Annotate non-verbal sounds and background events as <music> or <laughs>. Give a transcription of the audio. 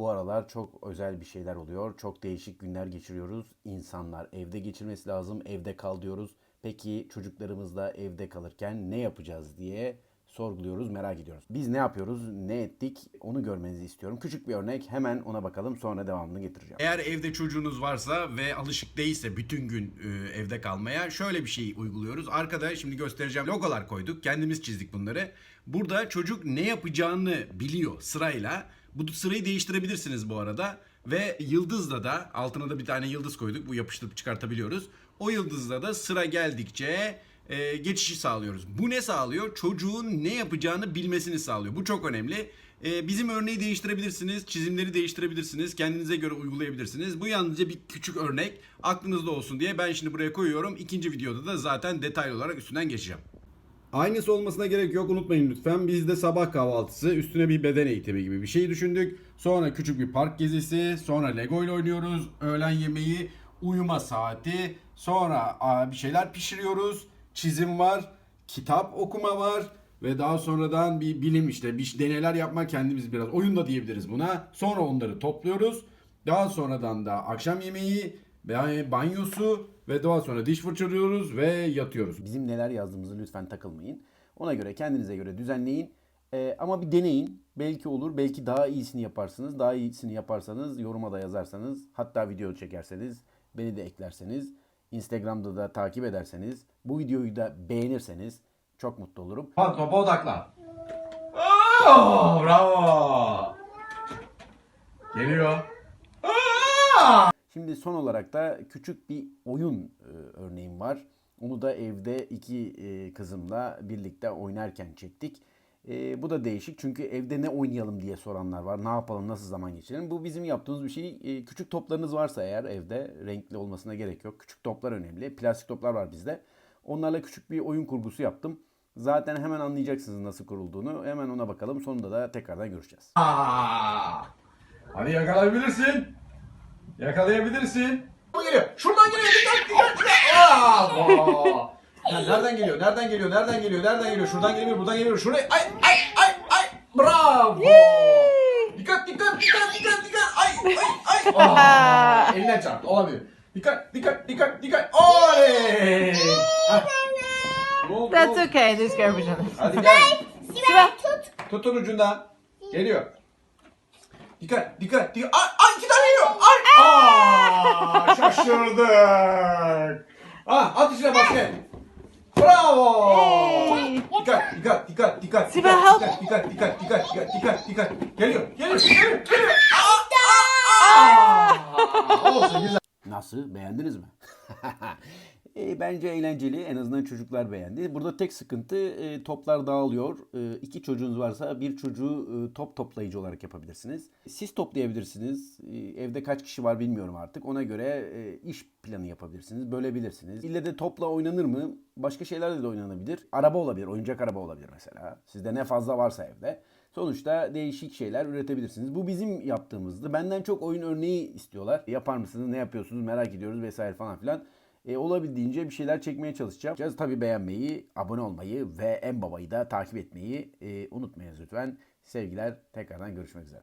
Bu aralar çok özel bir şeyler oluyor. Çok değişik günler geçiriyoruz. İnsanlar evde geçirmesi lazım. Evde kal diyoruz. Peki çocuklarımız da evde kalırken ne yapacağız diye sorguluyoruz, merak ediyoruz. Biz ne yapıyoruz, ne ettik onu görmenizi istiyorum. Küçük bir örnek hemen ona bakalım sonra devamını getireceğim. Eğer evde çocuğunuz varsa ve alışık değilse bütün gün e, evde kalmaya şöyle bir şey uyguluyoruz. Arkada şimdi göstereceğim logolar koyduk. Kendimiz çizdik bunları. Burada çocuk ne yapacağını biliyor sırayla. Bu sırayı değiştirebilirsiniz bu arada. Ve yıldızla da altına da bir tane yıldız koyduk. Bu yapıştırıp çıkartabiliyoruz. O yıldızla da sıra geldikçe e, geçişi sağlıyoruz. Bu ne sağlıyor? Çocuğun ne yapacağını bilmesini sağlıyor. Bu çok önemli. E, bizim örneği değiştirebilirsiniz, çizimleri değiştirebilirsiniz, kendinize göre uygulayabilirsiniz. Bu yalnızca bir küçük örnek. Aklınızda olsun diye ben şimdi buraya koyuyorum. İkinci videoda da zaten detaylı olarak üstünden geçeceğim. Aynısı olmasına gerek yok unutmayın lütfen. Biz de sabah kahvaltısı üstüne bir beden eğitimi gibi bir şey düşündük. Sonra küçük bir park gezisi, sonra Lego ile oynuyoruz. Öğlen yemeği, uyuma saati, sonra bir şeyler pişiriyoruz. Çizim var, kitap okuma var ve daha sonradan bir bilim işte bir deneyler yapmak kendimiz biraz oyun da diyebiliriz buna. Sonra onları topluyoruz. Daha sonradan da akşam yemeği, banyosu ve daha sonra diş fırçalıyoruz ve yatıyoruz. Bizim neler yazdığımızı lütfen takılmayın. Ona göre kendinize göre düzenleyin. Ee, ama bir deneyin. Belki olur, belki daha iyisini yaparsınız. Daha iyisini yaparsanız yoruma da yazarsanız, hatta video çekerseniz, beni de eklerseniz, Instagram'da da takip ederseniz, bu videoyu da beğenirseniz çok mutlu olurum. Bak topa odaklan. Oo, bravo. Geliyor. Şimdi son olarak da küçük bir oyun e, örneğim var. Onu da evde iki e, kızımla birlikte oynarken çektik. E, bu da değişik çünkü evde ne oynayalım diye soranlar var. Ne yapalım, nasıl zaman geçirelim? Bu bizim yaptığımız bir şey. E, küçük toplarınız varsa eğer evde renkli olmasına gerek yok. Küçük toplar önemli. Plastik toplar var bizde. Onlarla küçük bir oyun kurgusu yaptım. Zaten hemen anlayacaksınız nasıl kurulduğunu. Hemen ona bakalım. Sonunda da tekrardan görüşeceğiz. Aa, hadi yakalayabilirsin. Yakalayabilirsin. Bu geliyor. Şuradan geliyor. Dikkat dikkat dikkat. Aa, ya nereden geliyor? Nereden geliyor? Nereden geliyor? Nereden geliyor? Şuradan geliyor. Buradan geliyor. Şuraya. Ay ay ay ay. Bravo. Dikkat dikkat dikkat dikkat dikkat. Ay ay ay. <laughs> Aa, eline çarptı. Olabilir. Dikkat dikkat dikkat dikkat. Oley. That's okay. They scare each other. Hadi gel. Siva. Tutun ucundan. Geliyor. Dikkat, dikkat, dikkat. Ay, ay iki tane geliyor. Ay. Aa, şaşırdık. Ah, at içine basket. Bravo. Hey. Dikkat, dikkat, dikkat, dikkat. Dikkat, help. Dikkat, dikkat, dikkat, dikkat, dikkat, dikkat. Geliyor, geliyor, geliyor, geliyor. Aa, aa, aa. Olsun güzel. Nasıl? Beğendiniz mi? <laughs> E, bence eğlenceli. En azından çocuklar beğendi. Burada tek sıkıntı e, toplar dağılıyor. E, iki çocuğunuz varsa bir çocuğu e, top toplayıcı olarak yapabilirsiniz. Siz toplayabilirsiniz. E, evde kaç kişi var bilmiyorum artık. Ona göre e, iş planı yapabilirsiniz. Bölebilirsiniz. İlle de topla oynanır mı? Başka şeylerle de oynanabilir. Araba olabilir. Oyuncak araba olabilir mesela. Sizde ne fazla varsa evde. Sonuçta değişik şeyler üretebilirsiniz. Bu bizim yaptığımızdı. Benden çok oyun örneği istiyorlar. Yapar mısınız? Ne yapıyorsunuz? Merak ediyoruz vesaire falan filan. E, olabildiğince bir şeyler çekmeye çalışacağım. Tabii beğenmeyi, abone olmayı ve en babayı da takip etmeyi e, unutmayınız lütfen. Sevgiler. Tekrardan görüşmek üzere.